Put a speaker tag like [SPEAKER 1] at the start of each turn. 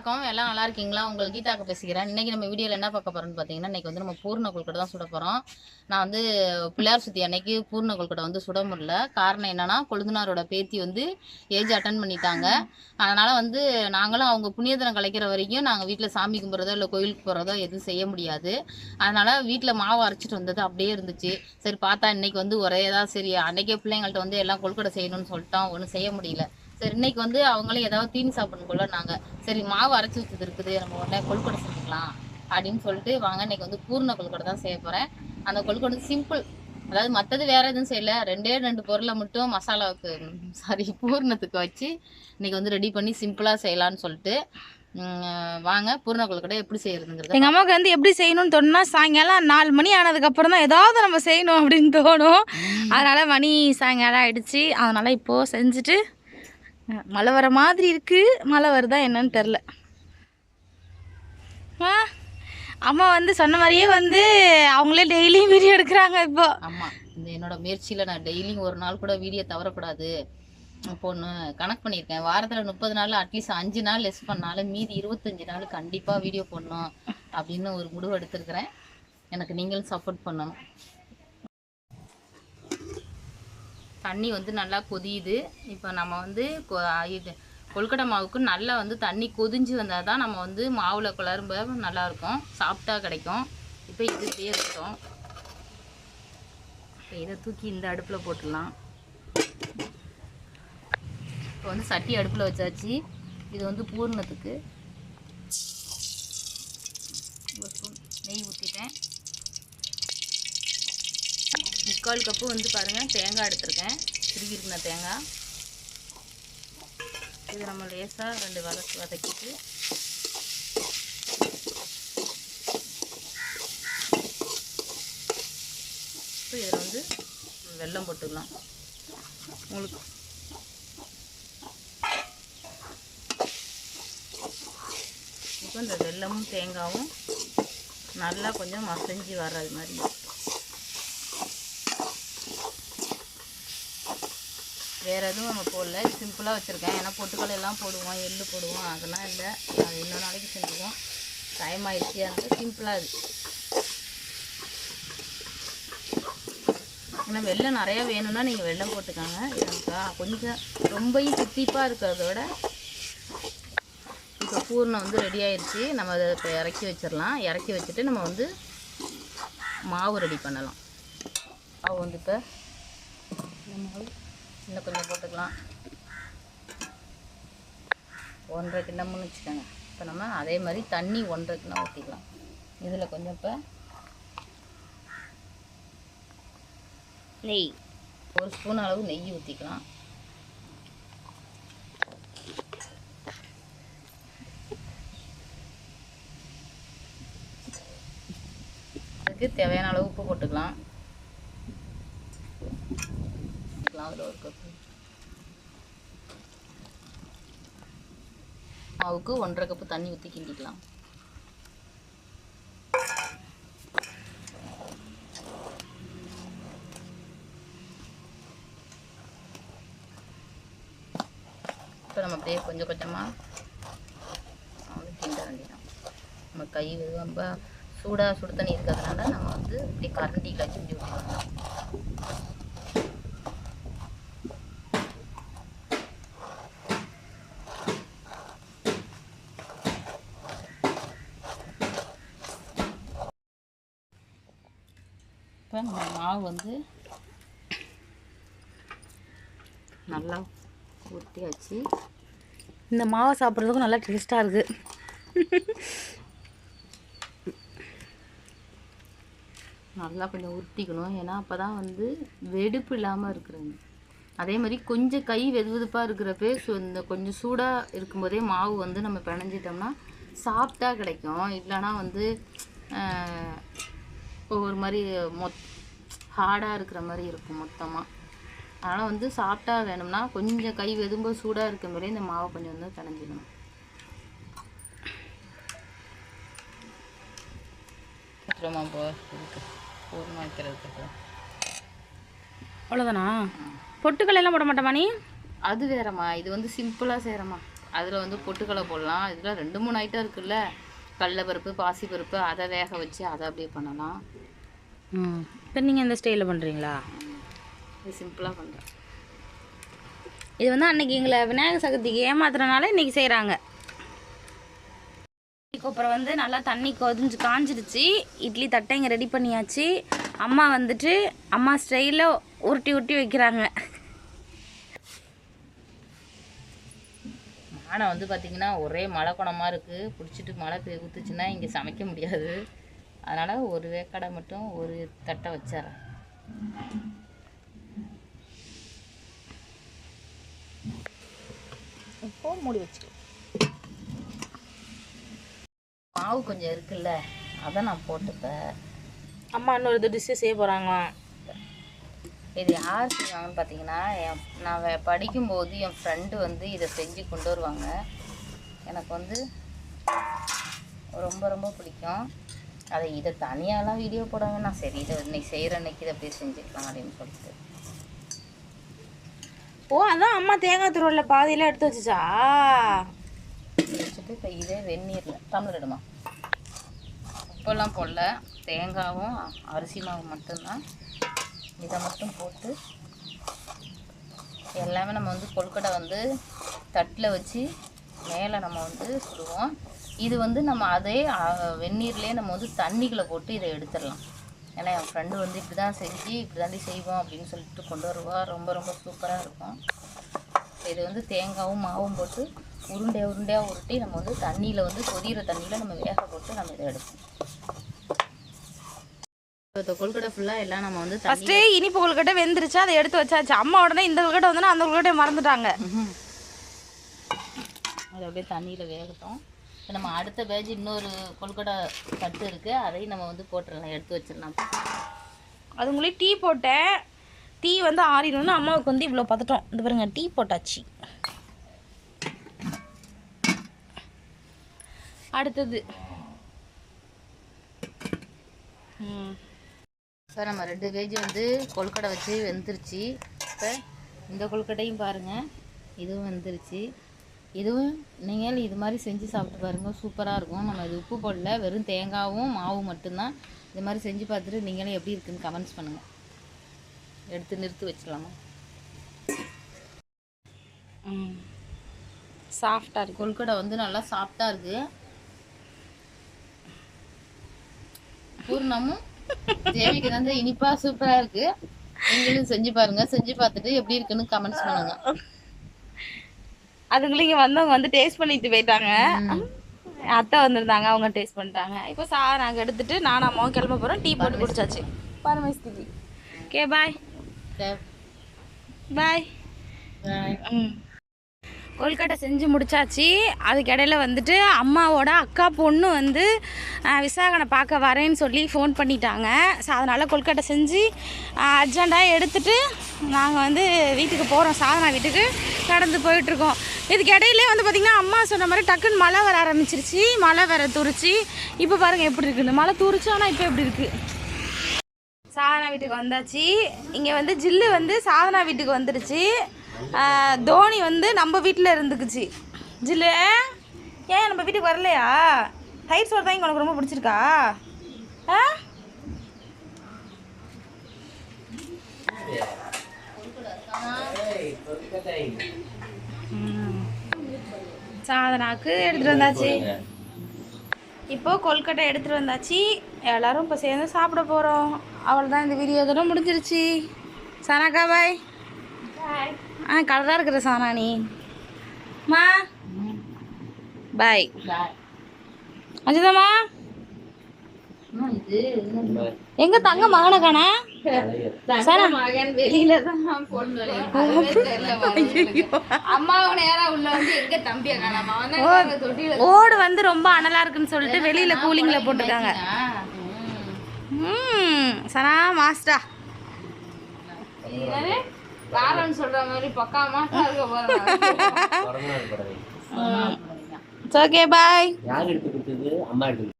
[SPEAKER 1] வணக்கம். எல்லாம் நல்லா இருக்கீங்களா? உங்களுக்கு கீதாக்க பேசிக்கிறேன். இன்றைக்கி நம்ம வீடியோவில் என்ன பார்க்க போகிறோம்னு பார்த்தீங்கன்னா இன்னைக்கு வந்து நம்ம பூர்ண கொழுக்கட்டை தான் சுட போகிறோம் நான் வந்து பிள்ளையார் சுற்றி அன்னைக்கு பூர்ண கொழுக்கட்டை வந்து சுட முடியல. காரணம் என்னன்னா கொழுந்தனாரோட பேத்தி வந்து ஏஜ் அட்டன் பண்ணிட்டாங்க. அதனால் வந்து நாங்களும் அவங்க புண்ணியதனம் கலைக்கிற வரைக்கும் நாங்கள் வீட்டில் சாமி கும்பிட்றதோ இல்லை கோயிலுக்கு போகிறதோ எதுவும் செய்ய முடியாது. அதனால் வீட்டில் மாவு அரைச்சிட்டு வந்தது அப்படியே இருந்துச்சு. சரி பார்த்தா இன்னைக்கு வந்து ஒரே தான் சரி அன்றைக்கே பிள்ளைங்கள்ட்ட வந்து எல்லாம் கொள்கடை செய்யணும்னு சொல்லிட்டோம். ஒன்றும் செய்ய முடியல. சரி இன்னைக்கு வந்து அவங்களும் ஏதாவது தீனி சாப்பிடணும் போல நாங்க. சரி மாவு அரைச்சி வச்சது இருக்குது. நம்ம உடனே கொழுக்கட்டை செஞ்சுக்கலாம் அப்படின்னு சொல்லிட்டு வாங்க இன்னைக்கு வந்து பூர்ண கொழுக்கட்டை தான் செய்ய போறேன். அந்த கொழுக்கட்டை சிம்பிள் அதாவது மற்றது வேற எதுவும் செய்யல. ரெண்டே ரெண்டு பொருளை மட்டும் மசாலாவுக்கு சாரி பூர்ணத்துக்கு வச்சு இன்னைக்கு வந்து ரெடி பண்ணி சிம்பிளா செய்யலாம்னு சொல்லிட்டு வாங்க பூர்ண கொழுக்கட்டை எப்படி செய்யறதுங்கிறத
[SPEAKER 2] எங்கள் அம்மாவுக்கு வந்து எப்படி செய்யணும்னு தோணுனா சாயங்காலம் நாலு மணி ஆனதுக்கப்புறம் தான் ஏதாவது நம்ம செய்யணும் அப்படின்னு தோணும். அதனால் மணி சாயங்காலம் ஆயிடுச்சு. அதனால் இப்போது செஞ்சுட்டு மழை வர மாதிரி இருக்குது மழை வருதா என்னன்னு தெரில ஆ அம்மா வந்து சொன்ன மாதிரியே வந்து அவங்களே டெய்லியும் வீடியோ எடுக்கிறாங்க இப்போ.
[SPEAKER 1] அம்மா இந்த என்னோட முயற்சியில நான் டெய்லியும் ஒரு நாள் கூட வீடியோ தவறக்கூடாது. பொண்ணு கணக்கு பண்ணியிருக்கேன். வாரத்தில் முப்பது நாள் அட்லீஸ்ட் அஞ்சு நாள் லெஸ் பண்ணாலும் மீதி இருபத்தஞ்சு நாள் கண்டிப்பாக வீடியோ போடணும் அப்படின்னு ஒரு முடிவு எடுத்திருக்கிறேன். எனக்கு நீங்களும் சப்போர்ட் பண்ணணும். தண்ணி வந்து நல்லா கொதியுது. இப்போ நம்ம வந்து கொ- இது கொல்கட்டை மாவுக்கு நல்லா வந்து தண்ணி கொதிஞ்சு வந்தால் தான் நம்ம வந்து மாவில் குளரும்ப நல்லா இருக்கும். சாப்பிட்டா கிடைக்கும். இப்போ இது இருக்கட்டும். இப்போ இதை தூக்கி இந்த அடுப்பில் போட்டுடலாம். இப்போ வந்து சட்டி அடுப்பில் வச்சாச்சு. இது வந்து பூர்ணத்துக்கு. ஒரு ஸ்பூன் நெய் ஊற்றிட்டேன் முக்கால் கப்பு வந்து பாருங்கள் தேங்காய் எடுத்திருக்கேன். திருவி இருக்கிற தேங்காய். இது நம்ம லேசாக ரெண்டு வதக்கி வதக்கிட்டு. இப்போ இதில் வந்து வெல்லம் போட்டுக்கலாம். உங்களுக்கு இப்போ இந்த வெல்லமும் தேங்காயும் நல்லா கொஞ்சம் மசஞ்சி வர்றது மாதிரி. வேறு எதுவும் நம்ம போடல. சிம்பிளாக வச்சுருக்கேன். ஏன்னா பொட்டுக்கடலை எல்லாம் போடுவோம் எள்ளு போடுவோம். அதெல்லாம் இல்லை. அது இன்னொரு நாளைக்கு செஞ்சுக்குவோம் டைம் ஆகிடுச்சு அதனால் சிம்பிளாக இது ஏன்னா வெள்ளம் நிறையா வேணும்னா நீங்கள் வெள்ளம் போட்டுக்கோங்க. எனக்கா கொஞ்சம் ரொம்பையும் தித்திப்பாக இருக்கிறத விட இப்போ பூர்ணம் வந்து ரெடி ஆயிடுச்சு நம்ம அதை இப்போ இறக்கி வச்சிடலாம். இறக்கி வச்சுட்டு நம்ம வந்து மாவு ரெடி பண்ணலாம். மாவு வந்து இப்போ இன்னும் கொஞ்சம் போட்டுக்கலாம். ஒன்றரை கிண்ணம்னு வச்சுக்கோங்க. இப்போ நம்ம அதே மாதிரி தண்ணி ஒன்றரை கிண்ணம் ஊற்றிக்கலாம் இதில் கொஞ்சம் இப்போ நெய். ஒரு ஸ்பூன் அளவு நெய் ஊற்றிக்கலாம் அதுக்கு தேவையான அளவு உப்பு போட்டுக்கலாம். அதில் ஒரு கப்பு மாவுக்கு ஒன்றரை கப்பு தண்ணி ஊற்றி கிண்டிக்கலாம். இப்போ நம்ம அப்படியே கொஞ்சம் கொஞ்சமாக கிண்ட வேண்டியதான் நம்ம கை ரொம்ப சூடாக சுடு தண்ணி இருக்கிறதுனால நம்ம வந்து அப்படியே கரண்டியில் கிண்டி விட்டுக்கலாம் இப்போ நம்ம மாவு வந்து நல்லா ஊற்றியாச்சு
[SPEAKER 2] இந்த மாவை சாப்பிட்றதுக்கும் நல்லா டேஸ்ட்டாக இருக்குது
[SPEAKER 1] நல்லா கொஞ்சம் உருட்டிக்கணும் ஏன்னா அப்போ தான் வந்து வெடிப்பு இல்லாமல் இருக்கிறது. அதே மாதிரி கொஞ்சம் கை வெது வெதுப்பாக இருக்கிறப்பே ஸோ இந்த கொஞ்சம் சூடாக இருக்கும்போதே மாவு வந்து நம்ம பிணைஞ்சிட்டோம்னா சாஃப்டாக கிடைக்கும். இல்லைன்னா வந்து ஒரு மாதிரி மொத் ஹார்டாக இருக்கிற மாதிரி இருக்கும் மொத்தமாக அதனால் வந்து சாஃப்டாக வேணும்னா கொஞ்சம் கை வெதும்ப சூடாக இருக்கும் போதே இந்த மாவை கொஞ்சம் வந்து பிணைஞ்சிக்கணும் அப்புறமா போ இதுக்கு பூர்ணம் வைக்கிறதுக்கு
[SPEAKER 2] அவ்வளோதானா பொட்டுக்கல் எல்லாம் போட மாட்டோமா நீ?
[SPEAKER 1] அது வேறம்மா இது வந்து சிம்பிளாக செய்கிறம்மா அதில் வந்து பொட்டுக்கடலை போடலாம். இதில் ரெண்டு மூணு ஐட்டம் இருக்குல்ல. கடலைப்பருப்பு பாசிப்பருப்பு அதை வேக வச்சு அதை அப்படியே பண்ணலாம்.
[SPEAKER 2] ம். இப்போ நீங்கள் இந்த ஸ்டைலில் பண்ணுறீங்களா
[SPEAKER 1] இது சிம்பிளாக பண்ணுறேன்
[SPEAKER 2] இது வந்து அன்னைக்கு எங்களை விநாயகர் சதுர்த்திக்கு ஏமாத்துறனால இன்னைக்கு செய்கிறாங்க அப்புறம் வந்து நல்லா தண்ணி கொதிஞ்சு காஞ்சிடுச்சு இட்லி தட்டை இங்கே ரெடி பண்ணியாச்சு. அம்மா வந்துட்டு அம்மா ஸ்டைலில் உருட்டி உருட்டி வைக்கிறாங்க.
[SPEAKER 1] மானை வந்து பார்த்திங்கன்னா ஒரே மழை குணமாக இருக்குது பிடிச்சிட்டு மழை பெய் ஊற்றுச்சுன்னா இங்கே சமைக்க முடியாது. அதனால் ஒரு வேக்காடை மட்டும் ஒரு தட்டை வச்சிடறேன்.
[SPEAKER 2] இப்போ மூடி வச்சு
[SPEAKER 1] மாவு கொஞ்சம் இருக்குல்ல அதை நான் போட்டுப்பேன்.
[SPEAKER 2] அம்மா இன்னொரு டிஷ்ஷு செய்ய போகிறாங்களாம்
[SPEAKER 1] இது யார் செய்வாங்கன்னு பார்த்தீங்கன்னா என் நான் படிக்கும்போது என் ஃப்ரெண்டு வந்து இதை செஞ்சு கொண்டு வருவாங்க. எனக்கு வந்து ரொம்ப ரொம்ப பிடிக்கும். அதை இதை தனியாலாம் வீடியோ போடாம நான் சரி இதை இன்னைக்கு செய்கிற அன்னைக்கு இதை அப்படியே செஞ்சுக்கலாம் அப்படின்னு சொல்லிட்டு.
[SPEAKER 2] ஓ அதான் அம்மா தேங்காய் துருவலில் பாதியெல்லாம் எடுத்து வச்சுச்சா?
[SPEAKER 1] வச்சுட்டு இப்போ இதே வெந்நீரில் தமிழ் எடுமா உப்பெல்லாம் போடல. தேங்காவும் அரிசி மாவு மட்டும்தான். இதை மட்டும் போட்டு எல்லாமே நம்ம வந்து கொழுக்கட்டை வந்து தட்டில் வச்சு மேலே நம்ம வந்து சுடுவோம். இது வந்து நம்ம அதே வெந்நீர்லேயே நம்ம வந்து தண்ணிக்குள்ளே போட்டு இதை எடுத்துடலாம். ஏன்னா என் ஃப்ரெண்டு வந்து இப்படி தான் செஞ்சு இப்படி தாண்டி செய்வோம் அப்படின்னு சொல்லிட்டு கொண்டு வருவா. ரொம்ப ரொம்ப சூப்பராக இருக்கும். இது வந்து தேங்காவும் மாவும் போட்டு உருண்டை உருண்டையாக உருட்டி நம்ம வந்து தண்ணியில் வந்து கொதிகிற தண்ணியில் நம்ம வேக போட்டு நம்ம இதை எடுப்போம். கொழுக்கட்டை ஃபுல்லாக எல்லாம் நம்ம வந்து
[SPEAKER 2] ஃபஸ்ட்டு இனிப்பு கொழுக்கட்டை வெந்துருச்சு அதை எடுத்து வச்சாச்சு. அம்மா உடனே இந்த கொழுக்கட்டை வந்தோன்னா அந்த கொழுக்கட்டையை மறந்துட்டாங்க.
[SPEAKER 1] அது அப்படியே தண்ணியில் வேகட்டும். இப்ப நம்ம அடுத்த பேஜ் இன்னொரு கொழுக்கட்டை தட்டு இருக்குது அதையும் நம்ம வந்து போட்டுடலாம். எடுத்து வச்சிடலாம்.
[SPEAKER 2] அதுங்களே டீ போட்டேன். டீ வந்து ஆறிடணும்னு அம்மாவுக்கு வந்து இவ்வளோ பார்த்துட்டோம் இந்த பாருங்க டீ போட்டாச்சு. அடுத்தது.
[SPEAKER 1] சார் நம்ம ரெண்டு பேஜ் வந்து கொழுக்கட்டை வச்சு வெந்துருச்சு. இப்போ இந்த கொழுக்கட்டையும் பாருங்கள் இதுவும் வெந்துருச்சு. இதுவும் நீங்கள் இது மாதிரி செஞ்சு சாப்பிட்டு பாருங்கள் சூப்பராக இருக்கும். நம்ம இது உப்பு போடல. வெறும் தேங்காவும் மாவும் மட்டும்தான் இது மாதிரி செஞ்சு பார்த்துட்டு நீங்களும் எப்படி இருக்குன்னு கமெண்ட்ஸ் பண்ணுங்கள் எடுத்து நிறுத்தி வச்சிடலாமா?
[SPEAKER 2] சாஃப்டாக இருக்கு.
[SPEAKER 1] கொல்கடை வந்து நல்லா சாஃப்டாக இருக்குது பூர்ணமும் தேவிக்கு வந்து இனிப்பாக சூப்பராக இருக்குது நீங்களும் செஞ்சு பாருங்க. செஞ்சு பார்த்துட்டு எப்படி இருக்குன்னு கமெண்ட்ஸ் பண்ணுங்க.
[SPEAKER 2] அதுக்குள்ள இங்கே வந்தவங்க வந்து டேஸ்ட் பண்ணிட்டு போயிட்டாங்க. அத்தை வந்திருந்தாங்க அவங்க டேஸ்ட் பண்ணிட்டாங்க. இப்போ சா நாங்கள் எடுத்துட்டு நானும் அம்மாவும் கிளம்ப போகிறோம் டீ போட்டு குடிச்சாச்சு. பரமேஸ்திக்கு ஓகே பாய் பாய் ம். கொல்கட்டை செஞ்சு முடிச்சாச்சு. அதுக்கிடையில் வந்துட்டு அம்மாவோட அக்கா பொண்ணு வந்து விசாகனை பார்க்க வரேன்னு சொல்லி ஃபோன் பண்ணிட்டாங்க. ஸோ அதனால் கொல்கட்டை செஞ்சு அர்ஜெண்ட்டாக எடுத்துகிட்டு நாங்கள் வந்து வீட்டுக்கு போகிறோம் சாதனா வீட்டுக்கு நடந்து போயிட்டுருக்கோம். இதுக்கு இடையிலே வந்து பார்த்திங்கன்னா அம்மா சொன்ன மாதிரி டக்குன்னு மழை வர ஆரம்பிச்சிருச்சு. மழை வர தூரிச்சு. இப்போ பாருங்கள் எப்படி இருக்குன்னு மழை துரிச்சு ஆனால் இப்போ எப்படி இருக்குது சாதனா வீட்டுக்கு வந்தாச்சு. இங்கே வந்து ஜில்லு வந்து சாதனா வீட்டுக்கு வந்துடுச்சு தோனி வந்து நம்ம வீட்டில் இருந்துக்குச்சு. ஜில்லு ஏன் நம்ம வீட்டுக்கு வரலையா? தயிர் சோறு தான் உனக்கு ரொம்ப பிடிச்சிருக்கா? ஆ? சாதனாக்கு எடுத்துகிட்டு வந்தாச்சு. இப்போ கொல்கட்டை எடுத்துகிட்டு வந்தாச்சு. எல்லாரும் இப்போ சேர்ந்து சாப்பிட போகிறோம் அவ்வளோதான் இந்த வீடியோ இதெல்லாம் முடிஞ்சிருச்சு. சனாக்கா பாய். ஆ கலராக இருக்கிற நீ. மா. பாய் அஞ்சுதாம்மா
[SPEAKER 1] இது
[SPEAKER 2] எங்க தங்க மகனை காணா?
[SPEAKER 1] மகன் வெளியில தான் பொண்ணு அம்மாவை நேரா உள்ள வந்து எங்க தம்பிய காணாம அவன் தொட்டியில
[SPEAKER 2] ஓடு வந்து ரொம்ப அனலா இருக்குன்னு சொல்லிட்டு வெளியில கூலிங்ல போட்டிருக்காங்க. ம் சனா மாஸ்டா
[SPEAKER 1] காரம்னு சொல்ற மாதிரி பக்கா மாசம் இருக்க போறான்
[SPEAKER 2] ஓகே பாய்
[SPEAKER 3] யார் எடுத்து கொடுத்தது? அம்மா எடுத்து